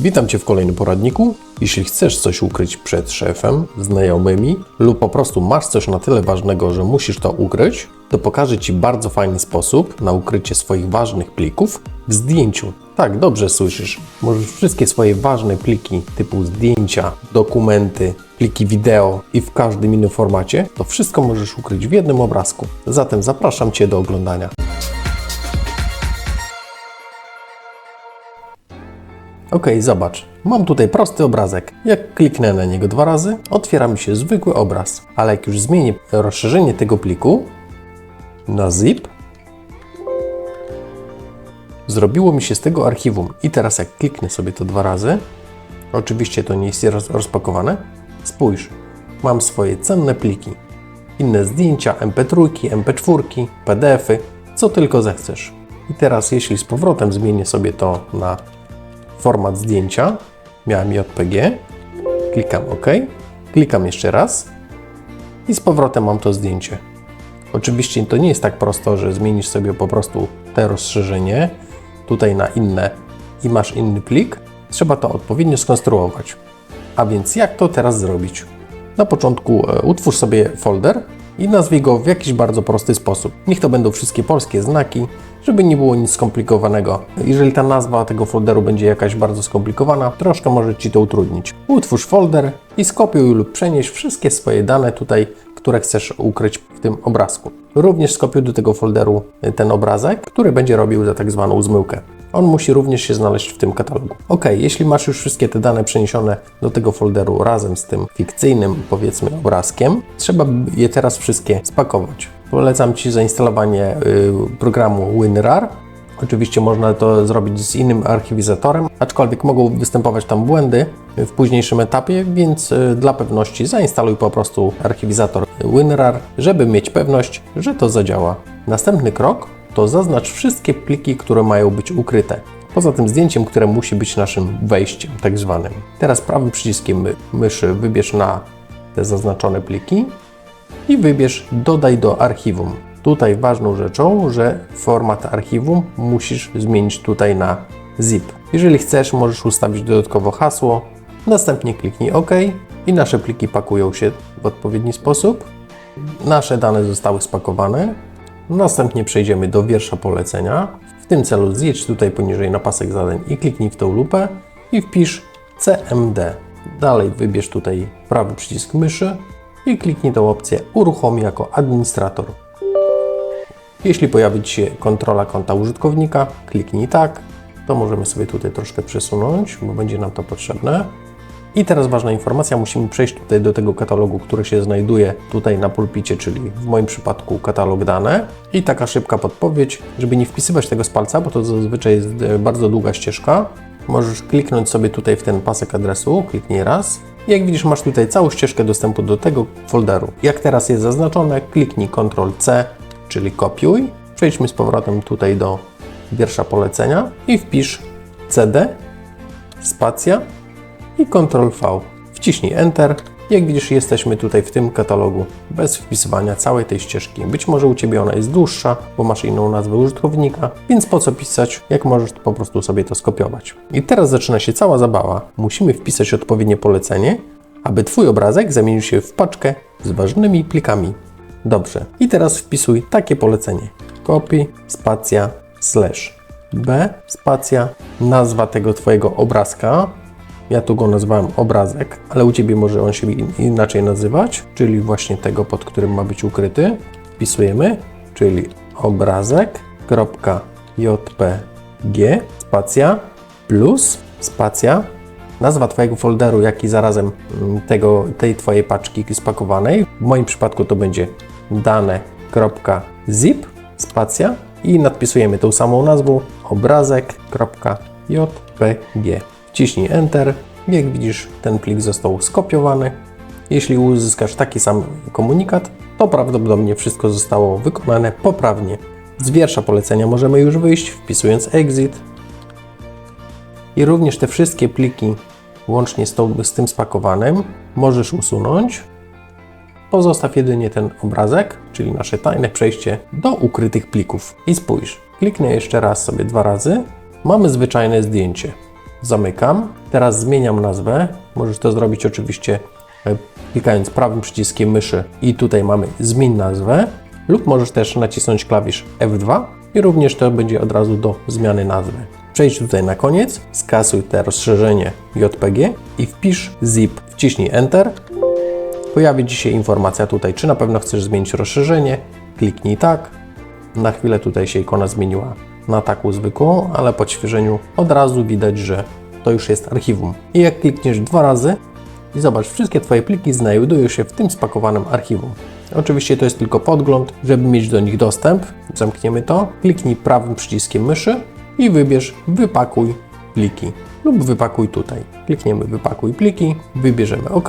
Witam Cię w kolejnym poradniku. Jeśli chcesz coś ukryć przed szefem, znajomymi lub po prostu masz coś na tyle ważnego, że musisz to ukryć, to pokażę Ci bardzo fajny sposób na ukrycie swoich ważnych plików w zdjęciu. Tak, dobrze słyszysz. Możesz wszystkie swoje ważne pliki typu zdjęcia, dokumenty, pliki wideo i w każdym innym formacie, to wszystko możesz ukryć w jednym obrazku. Zatem zapraszam Cię do oglądania. Ok, zobacz. Mam tutaj prosty obrazek. Jak kliknę na niego dwa razy, otwiera mi się zwykły obraz. Ale jak już zmienię rozszerzenie tego pliku na zip, zrobiło mi się z tego archiwum. I teraz jak kliknę sobie to dwa razy, oczywiście to nie jest roz- rozpakowane, spójrz, mam swoje cenne pliki. Inne zdjęcia, mp3, mp4, pdf-y, co tylko zechcesz. I teraz jeśli z powrotem zmienię sobie to na format zdjęcia, miałem JPG, klikam OK, klikam jeszcze raz i z powrotem mam to zdjęcie. Oczywiście to nie jest tak prosto, że zmienisz sobie po prostu te rozszerzenie tutaj na inne i masz inny plik. Trzeba to odpowiednio skonstruować. A więc jak to teraz zrobić? Na początku e, utwórz sobie folder i nazwij go w jakiś bardzo prosty sposób. Niech to będą wszystkie polskie znaki, żeby nie było nic skomplikowanego. Jeżeli ta nazwa tego folderu będzie jakaś bardzo skomplikowana, troszkę może Ci to utrudnić. Utwórz folder i skopiuj lub przenieś wszystkie swoje dane tutaj, które chcesz ukryć w tym obrazku. Również skopiuj do tego folderu ten obrazek, który będzie robił za tak zwaną zmyłkę. On musi również się znaleźć w tym katalogu. Ok, jeśli masz już wszystkie te dane przeniesione do tego folderu razem z tym fikcyjnym, powiedzmy, obrazkiem, trzeba je teraz wszystkie spakować. Polecam Ci zainstalowanie y, programu WinRAR. Oczywiście można to zrobić z innym archiwizatorem, aczkolwiek mogą występować tam błędy w późniejszym etapie, więc y, dla pewności zainstaluj po prostu archiwizator WinRAR, żeby mieć pewność, że to zadziała. Następny krok to zaznacz wszystkie pliki, które mają być ukryte. Poza tym zdjęciem, które musi być naszym wejściem, tak zwanym. Teraz prawym przyciskiem my- myszy wybierz na te zaznaczone pliki i wybierz Dodaj do archiwum. Tutaj ważną rzeczą, że format archiwum musisz zmienić tutaj na zip. Jeżeli chcesz, możesz ustawić dodatkowo hasło, następnie kliknij OK i nasze pliki pakują się w odpowiedni sposób. Nasze dane zostały spakowane. Następnie przejdziemy do wiersza polecenia. W tym celu zjedź tutaj poniżej na pasek zadań i kliknij w tą lupę i wpisz CMD. Dalej wybierz tutaj prawy przycisk myszy i kliknij tą opcję Uruchom jako administrator. Jeśli pojawi Ci się kontrola konta użytkownika, kliknij tak. To możemy sobie tutaj troszkę przesunąć, bo będzie nam to potrzebne. I teraz ważna informacja, musimy przejść tutaj do tego katalogu, który się znajduje tutaj na pulpicie, czyli w moim przypadku katalog dane. I taka szybka podpowiedź, żeby nie wpisywać tego z palca, bo to zazwyczaj jest e, bardzo długa ścieżka. Możesz kliknąć sobie tutaj w ten pasek adresu, kliknij raz. Jak widzisz, masz tutaj całą ścieżkę dostępu do tego folderu. Jak teraz jest zaznaczone, kliknij Ctrl C, czyli kopiuj. Przejdźmy z powrotem tutaj do wiersza polecenia i wpisz CD, spacja i Ctrl V. Wciśnij Enter. Jak widzisz, jesteśmy tutaj w tym katalogu bez wpisywania całej tej ścieżki. Być może u Ciebie ona jest dłuższa, bo masz inną nazwę użytkownika, więc po co pisać, jak możesz po prostu sobie to skopiować. I teraz zaczyna się cała zabawa. Musimy wpisać odpowiednie polecenie, aby Twój obrazek zamienił się w paczkę z ważnymi plikami. Dobrze. I teraz wpisuj takie polecenie. Copy, spacja, slash. B, spacja, nazwa tego Twojego obrazka, ja tu go nazwałem obrazek, ale u Ciebie może on się in- inaczej nazywać, czyli właśnie tego, pod którym ma być ukryty. Wpisujemy, czyli obrazek.jpg spacja plus spacja nazwa Twojego folderu, jak i zarazem mm, tego, tej Twojej paczki spakowanej. W moim przypadku to będzie dane.zip spacja i nadpisujemy tą samą nazwą obrazek.jpg. Wciśnij Enter. Jak widzisz, ten plik został skopiowany. Jeśli uzyskasz taki sam komunikat, to prawdopodobnie wszystko zostało wykonane poprawnie. Z wiersza polecenia możemy już wyjść, wpisując exit. I również te wszystkie pliki, łącznie z, tą, z tym spakowanym, możesz usunąć. Pozostaw jedynie ten obrazek, czyli nasze tajne przejście do ukrytych plików. I spójrz, kliknę jeszcze raz sobie dwa razy. Mamy zwyczajne zdjęcie. Zamykam. Teraz zmieniam nazwę. Możesz to zrobić oczywiście e, klikając prawym przyciskiem myszy i tutaj mamy zmień nazwę lub możesz też nacisnąć klawisz F2 i również to będzie od razu do zmiany nazwy. Przejdź tutaj na koniec, skasuj te rozszerzenie JPG i wpisz zip, wciśnij Enter. Pojawi Ci się informacja tutaj, czy na pewno chcesz zmienić rozszerzenie. Kliknij tak. Na chwilę tutaj się ikona zmieniła na taką zwykłą, ale po odświeżeniu od razu widać, że to już jest archiwum. I jak klikniesz dwa razy i zobacz, wszystkie Twoje pliki znajdują się w tym spakowanym archiwum. Oczywiście to jest tylko podgląd, żeby mieć do nich dostęp. Zamkniemy to, kliknij prawym przyciskiem myszy i wybierz wypakuj pliki lub wypakuj tutaj. Klikniemy wypakuj pliki, wybierzemy OK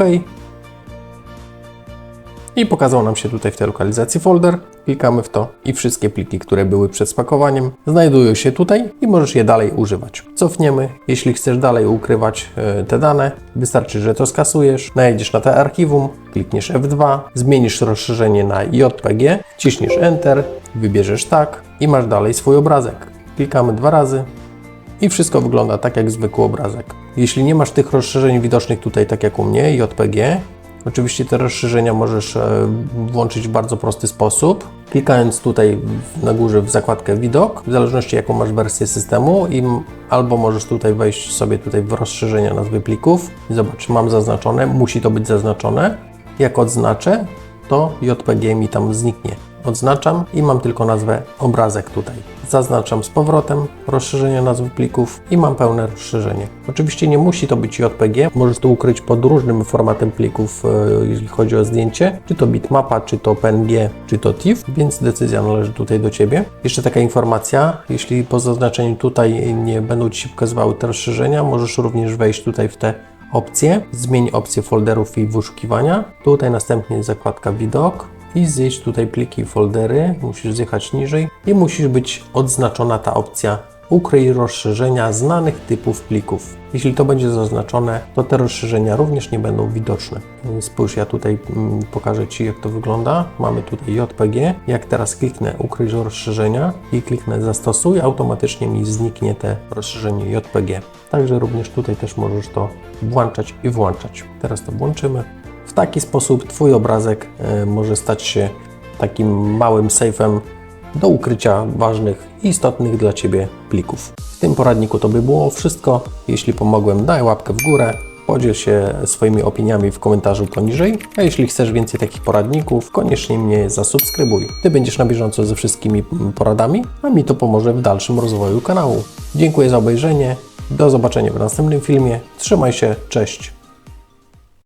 i pokazał nam się tutaj w tej lokalizacji folder. Klikamy w to i wszystkie pliki, które były przed spakowaniem, znajdują się tutaj i możesz je dalej używać. Cofniemy. Jeśli chcesz dalej ukrywać e, te dane, wystarczy, że to skasujesz, najedziesz na te archiwum, klikniesz F2, zmienisz rozszerzenie na JPG, wciśniesz Enter, wybierzesz tak i masz dalej swój obrazek. Klikamy dwa razy i wszystko wygląda tak jak zwykły obrazek. Jeśli nie masz tych rozszerzeń widocznych tutaj, tak jak u mnie, JPG, Oczywiście te rozszerzenia możesz e, włączyć w bardzo prosty sposób. Klikając tutaj na górze w zakładkę widok, w zależności jaką masz wersję systemu i albo możesz tutaj wejść sobie tutaj w rozszerzenia nazwy plików. Zobacz, mam zaznaczone, musi to być zaznaczone. Jak odznaczę, to JPG mi tam zniknie. Odznaczam i mam tylko nazwę obrazek tutaj. Zaznaczam z powrotem rozszerzenie nazwy plików i mam pełne rozszerzenie. Oczywiście nie musi to być JPG, możesz to ukryć pod różnym formatem plików, e, jeśli chodzi o zdjęcie, czy to bitmapa, czy to PNG, czy to TIFF, więc decyzja należy tutaj do Ciebie. Jeszcze taka informacja, jeśli po zaznaczeniu tutaj nie będą Ci się pokazywały te rozszerzenia, możesz również wejść tutaj w te opcje, zmień opcję folderów i wyszukiwania. Tutaj następnie zakładka widok, i zjeść tutaj pliki, foldery, musisz zjechać niżej i musisz być odznaczona ta opcja ukryj rozszerzenia znanych typów plików. Jeśli to będzie zaznaczone, to te rozszerzenia również nie będą widoczne. Spójrz, ja tutaj mm, pokażę Ci, jak to wygląda. Mamy tutaj JPG. Jak teraz kliknę ukryj rozszerzenia i kliknę zastosuj, automatycznie mi zniknie te rozszerzenie JPG. Także również tutaj też możesz to włączać i włączać. Teraz to włączymy. W taki sposób Twój obrazek e, może stać się takim małym sejfem do ukrycia ważnych istotnych dla Ciebie plików. W tym poradniku to by było wszystko. Jeśli pomogłem, daj łapkę w górę, podziel się swoimi opiniami w komentarzu poniżej, a jeśli chcesz więcej takich poradników, koniecznie mnie zasubskrybuj. Ty będziesz na bieżąco ze wszystkimi poradami, a mi to pomoże w dalszym rozwoju kanału. Dziękuję za obejrzenie, do zobaczenia w następnym filmie, trzymaj się, cześć!